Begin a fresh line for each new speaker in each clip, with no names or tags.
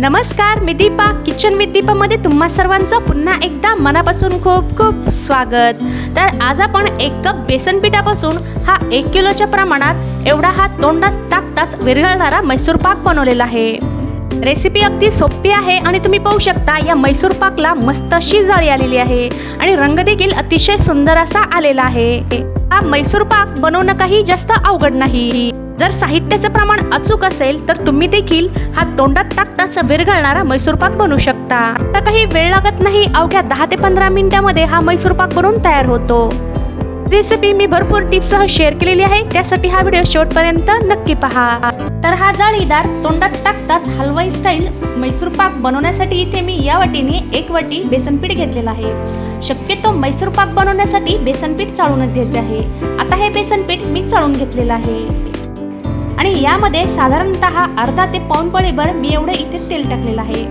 नमस्कार मी Deepa. Kitchen with दीपामध्ये तुम्हा सर्वांचं पुन्हा एकदा मनापासून खूप खूप स्वागत. तर आज आपण एक कप बेसन पिठापासून हा एक किलोच्या प्रमाणात एवढा हा तोंडात टाकताच विरघळणारा मैसूर पाक बनवलेला आहे. रेसिपी अगदी सोपी आहे आणि तुम्ही पाहू शकता या मैसूर पाकला मस्त अशी जाळी आलेली आहे आणि रंग देखील अतिशय सुंदर असा आलेला आहे. हा मैसूर पाक बनवणं काही जास्त अवघड नाही. जर साहित्याचं प्रमाण अचूक असेल तर तुम्ही देखील हा तोंडात टाकताच विरघळणारा मैसूर पाक बनवू शकता. आता काही वेळ लागत नाही अवघ्या दहा ते पंधरा मिनिटांमध्ये हा मैसूर पाक बनवून तयार होतो. रेसिपी मी भरपूर टिप्ससह शेअर केलेली आहे. त्यासाठी हा व्हिडिओ शेवटपर्यंत नक्की पहा. तर हा जाळीदार तोंडात टाकताच हलवाई स्टाईल मैसूर पाक बनवण्यासाठी इथे मी या वाटीने एक वाटी बेसन पीठ घेतलेलं आहे. शक्यतो मैसूर पाक बनवण्यासाठी बेसन पीठ चाळूनच घ्यायचे आहे. आता हे बेसन पीठ मी चाळून घेतलेलं आहे. आणि यामध्ये साधारणतः अर्धा ते पाऊण पळीभर मी एवढं इथे तेल टाकलेलं आहे.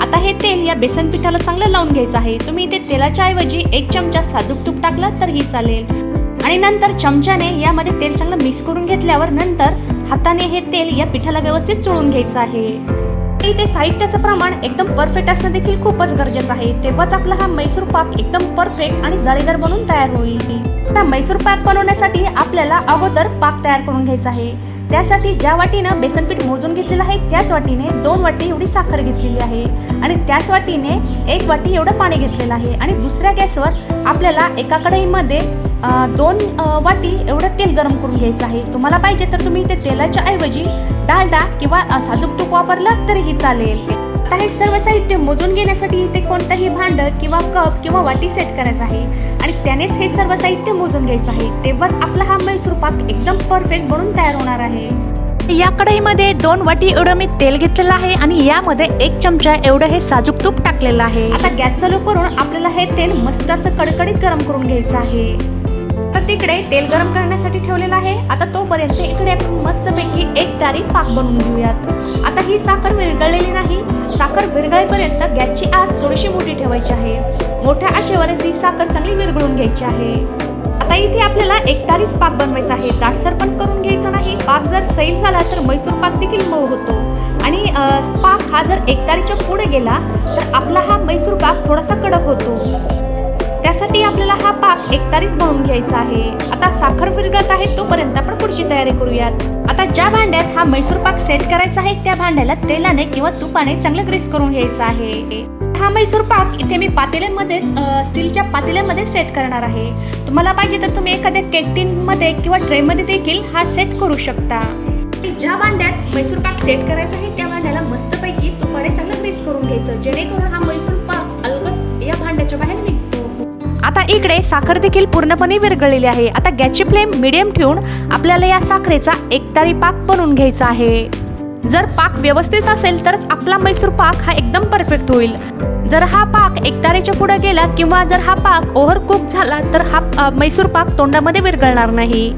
आता हे तेल या बेसन पिठाला चांगलं लावून घ्यायचं आहे. तुम्ही इथे तेलाच्या ऐवजी एक चमचा साजूक तूप टाकलं तरीही चालेल. आणि नंतर चमच्याने यामध्ये तेल चांगलं मिक्स करून घेतल्यावर नंतर हाताने हे तेल या पिठाला व्यवस्थित चोळून घ्यायचं आहे. इथे साहित्याचं प्रमाण एकदम परफेक्ट असणं देखील खूपच गरजेचं आहे. तेव्हाच आपला हा मैसूर पाक एकदम परफेक्ट आणि जाळीदार बनून तयार होईल. आता मैसूर पाक बनवण्यासाठी आपल्याला अगोदर पाक तयार करून घ्यायचा आहे. त्यासाठी ज्या वाटीनं बेसन पीठ मोजून घेतलेलं आहे त्याच वाटीने दोन वाटी एवढी साखर घेतलेली आहे. आणि त्याच वाटीने एक वाटी एवढं पाणी घेतलेलं आहे. आणि दुसऱ्या गॅसवर आपल्याला एका कढईमध्ये दोन वाटी एवढं तेल गरम करून घ्यायचं आहे. तुम्हाला पाहिजे तर तुम्ही ते तेलाच्या ऐवजी डालडा किंवा साजूक तूप वापरलं तरीही चालेल. आता हे सर्व साहित्य मोजून घेण्यासाठी इथे कोणतंही भांड किंवा कप किंवा वाटी सेट करायचं आहे. आणि त्यानेच हे सर्व साहित्य मोजून घ्यायचं आहे. तेव्हाच आपला हा मैसूर पाक एकदम परफेक्ट बनून तयार होणार आहे. या कढईमध्ये दोन वाटी एवढं मी तेल घेतलेलं आहे आणि यामध्ये एक चमचा एवढं हे साजूक तूप टाकलेलं आहे. आता गॅस चालू करून आपल्याला हे तेल मस्त असं कडकडीत गरम करून घ्यायचं आहे. तिकडे तेल गरम करण्यासाठी ठेवलेलं आहे. आता तोपर्यंत इकडे आपण मस्तपैकी एक तारी पाक बनवून घेऊयात. आता ही साखर विरघळलेली नाही. साखर विरघळेपर्यंत गॅसची आज थोडीशी मोठी ठेवायची आहे. मोठ्या आचेवरच ही साखर चांगली विरघळून घ्यायची आहे. आता इथे आपल्याला एकतारीच पाक बनवायचा आहे. दाटसर पण करून घ्यायचा नाही. पाक जर सैल झाला तर मैसूर पाक देखील मऊ होतो. आणि पाक हा जर एक तारीच्या पुढे गेला तर आपला हा मैसूर पाक थोडासा कडक होतो. आपल्याला हा पाक एकतारीच बनवून घ्यायचा आहे. आता साखर विरघळत आहे तोपर्यंत आपण पुढची तयारी करूयात. आता ज्या भांड्यात हा मैसूर पाक सेट करायचा आहे त्या भांड्याला तेलाने किंवा तुपाने चांगलं ग्रीस करून घ्यायचा आहे. हा मैसूर पाक इथे मी पातेल्यामध्येच स्टीलच्या पातेल्यामध्ये सेट करणार आहे. तुम्हाला पाहिजे तर तुम्ही एखाद्या केकटीन मध्ये किंवा ट्रेमध्ये देखील हा सेट करू शकता. ज्या भांड्यात मैसूर पाक सेट करायचा आहे त्या भांड्याला मस्तपैकी तुपाने चांगलं ग्रीस करून घ्यायचं. जेणेकरून हा मैसूर एकीकडे इकडे साखर देखील पूर्णपणे विरघळलेली आहे. आता गॅसची फ्लेम मिडियम ठेवून आपल्याला या साखरेचा एकतारी पाक बनवून घ्यायचा आहे. जर पाक व्यवस्थित असेल तरच आपला मैसूर पाक हा एकदम परफेक्ट होईल. जर हा पाक एकतारीच्या पुढे गेला किंवा जर हा पाक ओव्हर कुक झाला तर हा मैसूर पाक तोंडामध्ये विरघळणार नाही.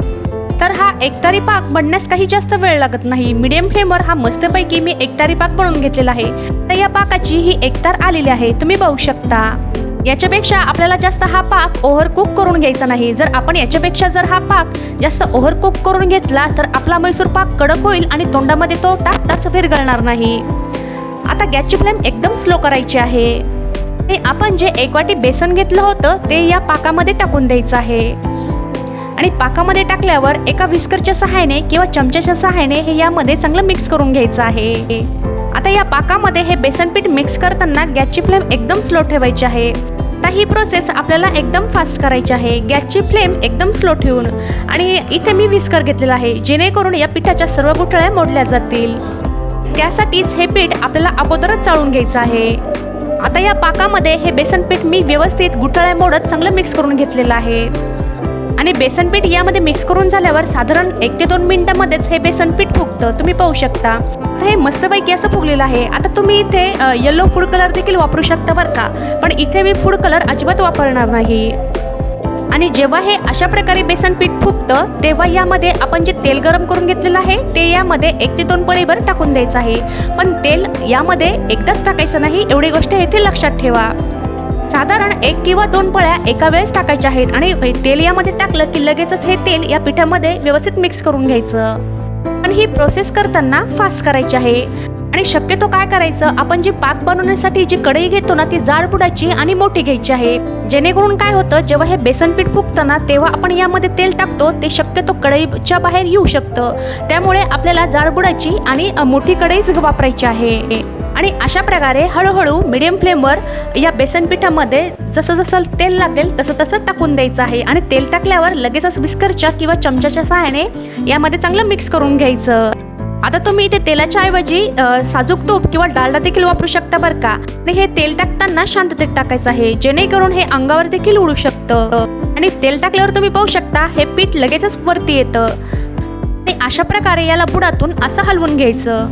तर हा एकतारी पाक बनण्यास काही जास्त वेळ लागत नाही. मिडियम फ्लेमवर हा मस्तपैकी मी एकतारी पाक बनवून घेतलेला आहे. तर या पाकाची ही एकतार आलेली आहे. तुम्ही पाहू शकता. याच्यापेक्षा आपल्याला जास्त हा पाक ओव्हर कुक करून घ्यायचा नाही. जर आपण याच्यापेक्षा जर हा पाक जास्त ओव्हर कुक करून घेतला तर आपला मैसूर पाक कडक होईल आणि तोंडामध्ये तो टाकताच विरघळणार नाही. आता गॅसची फ्लेम एकदम स्लो करायची आहे. आणि आपण जे एक वाटी बेसन घेतलं होतं ते या पाकामध्ये टाकून द्यायचं आहे. आणि पाकामध्ये टाकल्यावर एका विस्करच्या सहाय्याने किंवा चमच्याच्या सहाय्याने हे यामध्ये चांगलं मिक्स करून घ्यायचं आहे. आता या पाकामध्ये हे बेसन पीठ मिक्स करताना गॅसची फ्लेम एकदम स्लो ठेवायची आहे. आता ही प्रोसेस आपल्याला एकदम फास्ट करायची आहे. गॅसची फ्लेम एकदम स्लो ठेवून आणि इथे मी विस्कर घेतलेला आहे जेणेकरून या पिठाच्या सर्व गुठळ्या मोडल्या जातील. त्यासाठीच हे पीठ आपल्याला अगोदरच चाळून घ्यायचं आहे. आता या पाकामध्ये हे बेसन पीठ मी व्यवस्थित गुठळ्या मोडत चांगलं मिक्स करून घेतलेलं आहे. आणि बेसन पीठ यामध्ये मिक्स करून झाल्यावर साधारण एक ते दोन मिनिटांमध्येच हे बेसन पीठ फुगतं. तुम्ही पाहू शकता. हे मस्तपैकी असं फुगलेलं आहे. आता तुम्ही इथे येलो फूड कलर देखील वापरू शकता बरं का. पण इथे मी फूड कलर अजिबात वापरणार नाही. आणि जेव्हा हे अशा प्रकारे बेसन पीठ फुगतं तेव्हा यामध्ये आपण जे तेल गरम करून घेतलेलं आहे ते यामध्ये एक ते दोन पळीभर टाकून द्यायचं आहे. पण तेल यामध्ये एकदाच टाकायचं नाही एवढी गोष्ट येथे लक्षात ठेवा. साधारण एक किंवा दोन पळ्या एका वेळेस टाकायच्या आहेत आणि तेल यामध्ये टाकलं की लगेचच हे तेल या पिठामध्ये व्यवस्थित मिक्स करून घ्यायचं. पण ही प्रोसेस करताना फास्ट करायची आहे. आणि शक्यतो काय करायचं आपण जी पाक बनवण्यासाठी जी कढई घेतो ना ती जाड बुडाची आणि मोठी घ्यायची आहे. जेणेकरून काय होतं जेव्हा हे बेसन पीठ फुगतं ना तेव्हा आपण यामध्ये तेल टाकतो ते शक्यतो कढईच्या बाहेर येऊ शकतं. त्यामुळे आपल्याला जाड बुडाची आणि मोठी कढईच वापरायची आहे. आणि अशा प्रकारे हळूहळू मिडियम फ्लेमवर या बेसन पिठामध्ये जसं जसं तेल लागेल तसं तसं टाकून द्यायचं आहे. आणि तेल टाकल्यावर लगेचच विस्करच्या किंवा चमच्याच्या सहाय्याने यामध्ये चांगलं मिक्स करून घ्यायचं. आता तुम्ही इथे तेलाच्या ऐवजी साजूक तूप किंवा डालडा देखील वापरू शकता बरं का? आणि हे तेल टाकताना शांततेत टाकायचं आहे जेणेकरून हे अंगावर देखील उडू शकतं. आणि तेल टाकल्यावर तुम्ही पाहू शकता हे पीठ लगेचच वरती येतं. आणि अशा प्रकारे याला बुडातून असं हलवून घ्यायचं.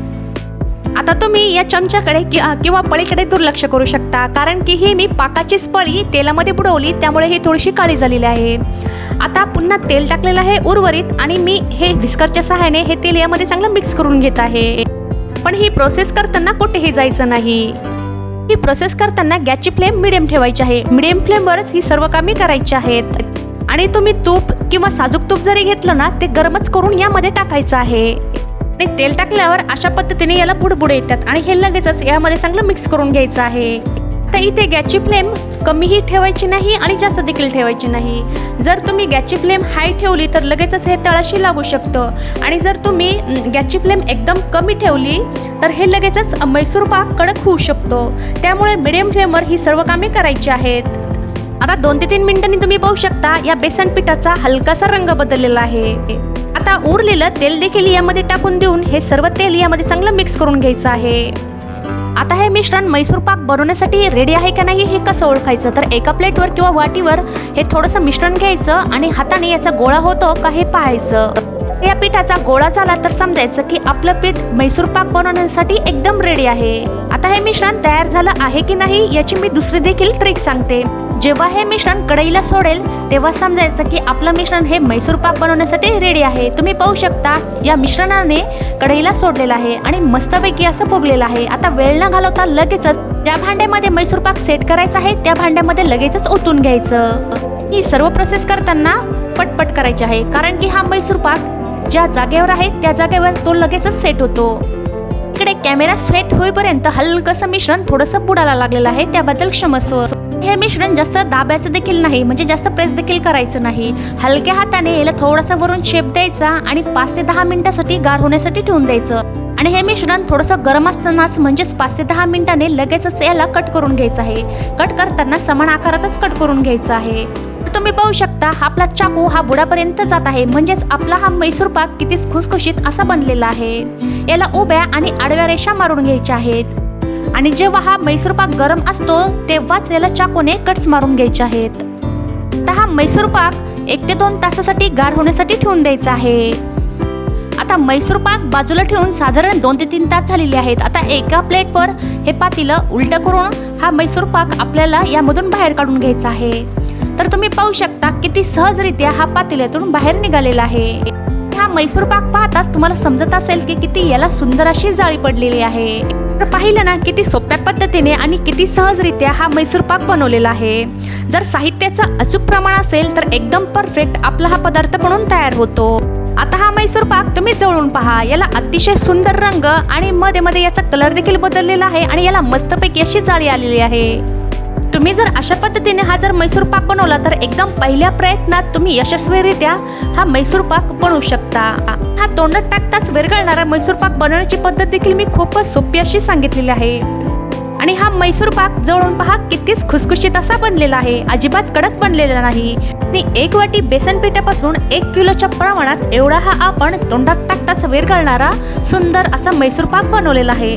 आता तुम्ही या चमच्याकडे कि- किंवा पळीकडे दुर्लक्ष करू शकता. कारण की ही मी पाकाचीच पळी तेलामध्ये बुडवली त्यामुळे ही थोडीशी काळी झालेली आहे. आता पुन्हा तेल टाकलेलं आहे उर्वरित आणि मी हे विस्करच्या सहाय्याने हे तेल यामध्ये चांगलं मिक्स करून घेत आहे. पण ही प्रोसेस करताना कुठेही जायचं नाही. ही प्रोसेस करताना गॅसची फ्लेम मिडियम ठेवायची आहे. मिडियम फ्लेमवरच ही सर्व कामे करायची आहेत. आणि तुम्ही तूप किंवा साजूक तूप जरी घेतलं ना ते गरमच करून यामध्ये टाकायचं आहे. आणि तेल टाकल्यावर अशा पद्धतीने याला बुडबुड येतात आणि हे लगेचच यामध्ये चांगलं मिक्स करून घ्यायचं आहे. तर इथे गॅसची फ्लेम कमीही ठेवायची नाही आणि जास्त देखील ठेवायची नाही. जर तुम्ही गॅसची फ्लेम हाय ठेवली तर लगेचच हे तळाशी लागू शकतं. आणि जर तुम्ही गॅसची फ्लेम एकदम कमी ठेवली तर हे लगेचच मैसूर पाक कडक होऊ शकतो. त्यामुळे मिडियम फ्लेमवर ही सर्व कामे करायची आहेत. आता दोन ते तीन मिनिटांनी तुम्ही पाहू शकता या बेसन पिठाचा हलकासा रंग बदललेला आहे. आता उरलेलं तेल देखील यामध्ये टाकून देऊन हे सर्व तेल यामध्ये चांगलं मिक्स करून घ्यायचं आहे. आता हे मिश्रण मैसूर पाक बनवण्यासाठी रेडी आहे का नाही हे कसं ओळखायचं? तर एका प्लेटवर किंवा वाटीवर हे थोडंसं मिश्रण घ्यायचं आणि हाताने याचा गोळा होतो का हे पाहायचं. या पिठाचा गोळा झाला तर समजायचं की आपलं पीठ मैसूर पाक बनवण्यासाठी एकदम रेडी आहे. आता हे मिश्रण तयार झालं आहे की नाही याची मी दुसरी देखील ट्रिक सांगते. जेव्हा हे मिश्रण कढईला सोडेल तेव्हा समजायचं की आपलं मिश्रण हे मैसूर पाक बनवण्यासाठी रेडी आहे. तुम्ही पाहू शकता या मिश्रणाने कढईला सोडलेलं आहे आणि मस्तपैकी असं फुगलेलं आहे. आता वेळ न घालवता लगेचच ज्या भांड्यामध्ये मैसूर पाक सेट करायचा आहे. त्या भांड्यामध्ये लगेचच ओतून घ्यायचं. ही सर्व प्रोसेस करताना पटपट करायची आहे. कारण की हा मैसूर पाक ज्या जागेवर आहे त्या जागेवर तो लगेचच सेट होतो. इकडे कॅमेरा सेट होईपर्यंत हलकसं मिश्रण थोडंसं बुडायला लागलेलं आहे. त्याबद्दल क्षमस्व हे मिश्रण जास्त दाबायचं देखील नाही म्हणजे जास्त प्रेस देखील करायचं नाही. हलक्या हाताने याला थोडासा वरून शेप द्यायचा आणि पाच ते दहा मिनिटासाठी गार होण्यासाठी ठेवून द्यायचं. आणि हे मिश्रण थोडंसं गरम असतानाच म्हणजेच पाच ते दहा मिनिटाने लगेचच याला कट करून घ्यायचं आहे. कट करताना समान आकारातच कट करून घ्यायचं आहे. तुम्ही पाहू शकता हा आपला चाकू हा बुडापर्यंत जात आहे. म्हणजेच आपला हा मैसूर पाक कितीच खुसखुशीत असा बनलेला आहे. याला उभ्या आणि आडव्या रेषा मारून घ्यायच्या आहेत. आणि जेव्हा हा मैसूर पाक गरम असतो तेव्हाच याला चाकूने कट्स मारून घ्यायचे आहेत. तर हा मैसूर पाक एक ते दोन तासासाठी गार होण्यासाठी ठेवून द्यायचा आहे. आता मैसूर पाक बाजूला ठेवून साधारण दोन ते तीन तास झालेले आहेत. आता एका प्लेटवर हे पातीलं उलटं करून हा मैसूर पाक आपल्याला यामधून बाहेर काढून घ्यायचा आहे. तर तुम्ही पाहू शकता किती सहजरित्या हा पातेल्यातून बाहेर निघालेला आहे. हा मैसूर पाक पाहताच तुम्हाला समजत असेल की किती याला सुंदर अशी जाळी पडलेली आहे. तर पाहिलं ना किती सोप्या पद्धतीने आणि किती सहजरित्या हा मैसूर पाक बनवलेला आहे. जर साहित्याचं अचूक प्रमाण असेल तर एकदम परफेक्ट आपला हा पदार्थ म्हणून तयार होतो. आता हा मैसूर पाक तुम्ही जवळून पहा. याला अतिशय सुंदर रंग आणि मध्ये मध्ये याचा कलर देखील बदललेला आहे आणि याला मस्तपैकी अशी जाळी आलेली आहे. तुम्ही जर अशा पद्धतीने हा जर मैसूर पाक बनवला तर एकदम पहिल्या प्रयत्नात तुम्ही यशस्वीरित्या हा मैसूर पाक बनवू शकता. हा तोंडात टाकताच विरघळणारा मैसूर पाक बनवण्याची पद्धत देखील मी खूपच सोपी अशी सांगितलेली आहे. आणि हा मैसूर पाक जवळून पहा कितीच खुसखुशीत असा बनलेला आहे. अजिबात कडक बनलेला नाही. आणि एक वाटी बेसन पिठापासून एक किलोच्या प्रमाणात एवढा हा आपण तोंडात टाकताच विरघळणारा सुंदर असा मैसूर पाक बनवलेला आहे.